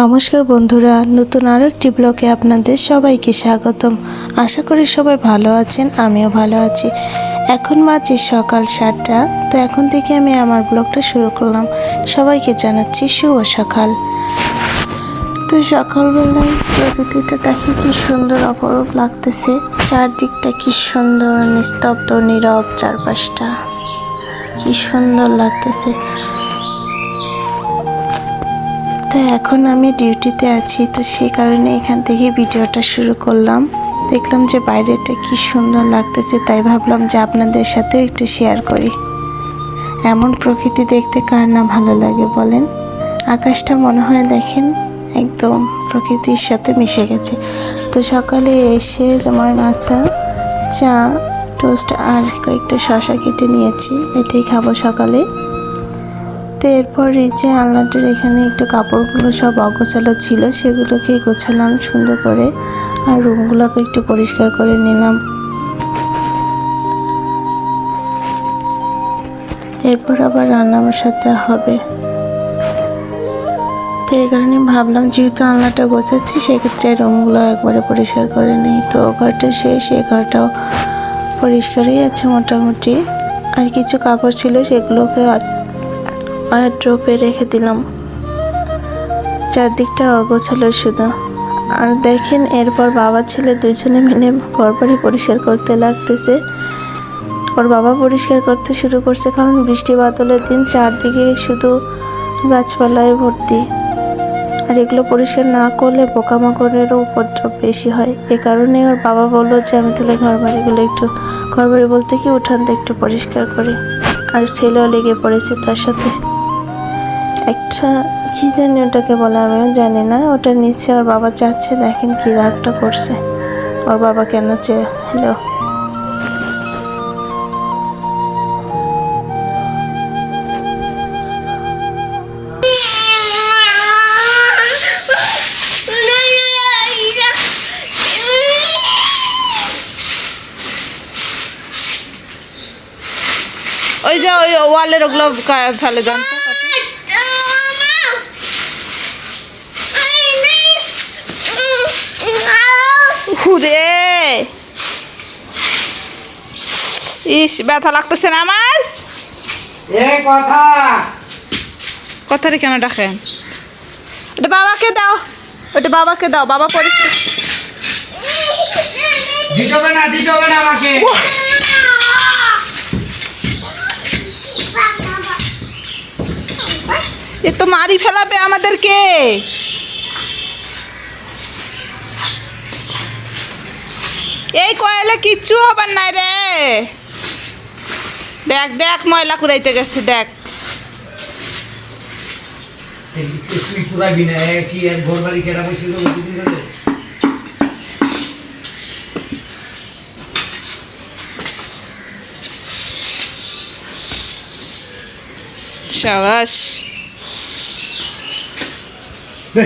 নমস্কার বন্ধুরা, নতুন আরও একটি ব্লগে আপনাদের সবাইকে স্বাগতম। আশা করি সবাই ভালো আছেন, আমিও ভালো আছি। এখন বাজে সকাল সাতটা, তো এখন থেকে আমি আমার ব্লগটা শুরু করলাম। সবাইকে জানাচ্ছি শুভ সকাল। তো সকালবেলায় প্রকৃতিটা দেখি কি সুন্দর অপরূপ লাগতেছে, চারদিকটা কি সুন্দর, নিস্তব্ধ, নীরব চারপাশটা। কি সুন্দর লাগতেছে। তো এখন আমি ডিউটিতে আছি, তো সেই কারণে এখান থেকে ভিডিওটা শুরু করলাম। দেখলাম যে বাইরেটা কি সুন্দর লাগতেছে, তাই ভাবলাম যে আপনাদের সাথেও একটু শেয়ার করি। এমন প্রকৃতি দেখতে কার না ভালো লাগে বলেন? আকাশটা মনে হয় দেখেন, একদম প্রকৃতির সাথে মিশে গেছে। তো সকালে এসে আমার নাস্তা, চা, টোস্ট আর কয়েকটা শশা কেটে নিয়েছি, এটাই খাব সকালে। তো এরপর এই যে আলনাটার এখানে একটু কাপড়গুলো সব অগোছালো ছিল, সেগুলোকে গোছালাম সুন্দর করে। আর রুমগুলোকে একটু পরিষ্কার করে নিলাম। এরপর আবার রান্না বসাতে হবে। তো এই কারণে ভাবলাম যেহেতু আলনাটা গোছাচ্ছি, সেক্ষেত্রে রুমগুলো একবারে পরিষ্কার করে নিই। তো ঘরটা শেষ, এই ঘরটাও পরিষ্কারই আছে মোটামুটি। আর কিছু কাপড় ছিল, সেগুলোকে ড্রপে রেখে দিলাম। চারদিকটা অগোছালো শুধু। আর দেখেন, এরপর বাবা ছেলে দুজনে মিলে ঘরবাড়ি পরিষ্কার করতে লাগতেছে। ওর বাবা পরিষ্কার করতে শুরু করছে, কারণ বৃষ্টি বাদলের দিন চারদিকে শুধু গাছপালায় ভর্তি। আর এগুলো পরিষ্কার না করলে পোকামাকড়েরও উপদ্রব বেশি হয়। এ কারণে ওর বাবা বলল যে, আমি তাহলে ঘর বাড়িগুলো একটু ঘর বাড়ি বলতে কি, উঠানটা একটু পরিষ্কার করি। আর ছেলেও লেগে পড়েছে তার সাথে। একটা, কি জানি ওটাকে বলে আমিও জানি না। ওটা নিচে ওর বাবা চাচ্ছে দেখেন কি রাগটা করছে। ওর বাবা কেন চেয়ে হ্যালো। ওই যে ওই ওয়ালের ওগুলো ফেলে দেন। তো ইস ব্যথা লাগতেছে না আমার? কথা। কথাটা কেন ডাকেন? ওটা বাবাকে দাও ওটা বাবাকে দাও বাবা পরিষ্কার। দিতে না দিতে না আমাকে। এ তো মারি ফেলাবে আমাদেরকে। এই কয়েলে কিচ্ছু হবার নাই রে। দেখ দেখ ময়লা কুড়াইতে গেছে দেখ। তুই পুরাবি না এ কি এক ঘর বাড়ি কেনা বসেছিল দুদিন ধরে সাবাস দে,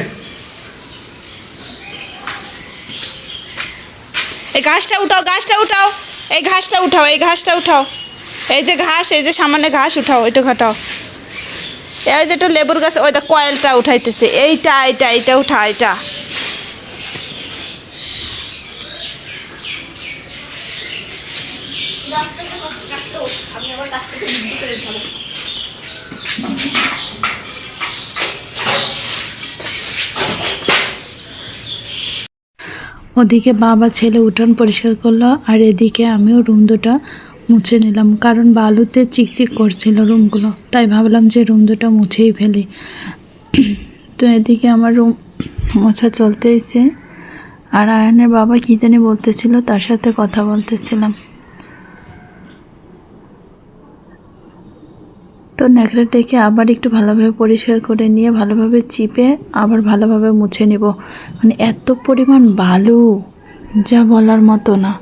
এই ঘাসটা উঠাও ঘাসটা উঠাও। এই ঘাসটা উঠাও, এই ঘাসটা উঠাও। এই যে ঘাস, এই যে সামান্য ঘাস উঠাও ওইটা ঘাটাও। এই যেটা লেবুর গাছ ওইটা কয়েলটা উঠাইতেছে। এইটা এইটা এইটা উঠা এটা ওদিকে বাবা ছেলে উঠান পরিষ্কার করল, আর এদিকে আমিও রুম দুটা মুছে নিলাম, কারণ বালুতে চিকচিক করছিল রুমগুলো তাই ভাবলাম যে রুম দুটো মুছেই ফেলি। তো এদিকে আমার রুম মোছা চলতেইছে। আর আয়নের বাবা কী জানি বলতেছিল, তার সাথে কথা বলতেছিলাম। তো ন্যাকড়াটাকে আবার একটু ভালোভাবে পরিষ্কার করে নিয়ে ভালোভাবে চিপে আবার ভালোভাবে মুছে নেব। মানে এত পরিমাণ বালু, যা বলার মতো না।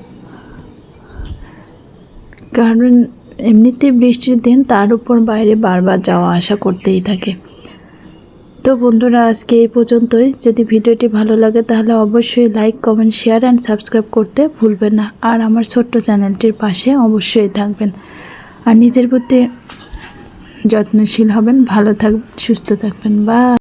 কারণ এমনিতেই বৃষ্টির দিন তার উপর বাইরে বারবার যাওয়া আসা করতেই থাকে। তো বন্ধুরা, আজকে এই পর্যন্তই। যদি ভিডিওটি ভালো লাগে তাহলে অবশ্যই like comment share and subscribe করতে ভুলবেন না। আর আমার ছোট্ট চ্যানেলটির পাশে অবশ্যই থাকবেন। আর নিজের প্রতি যত্নশীল হবেন ভালো থাকবেন সুস্থ থাকবেন। বা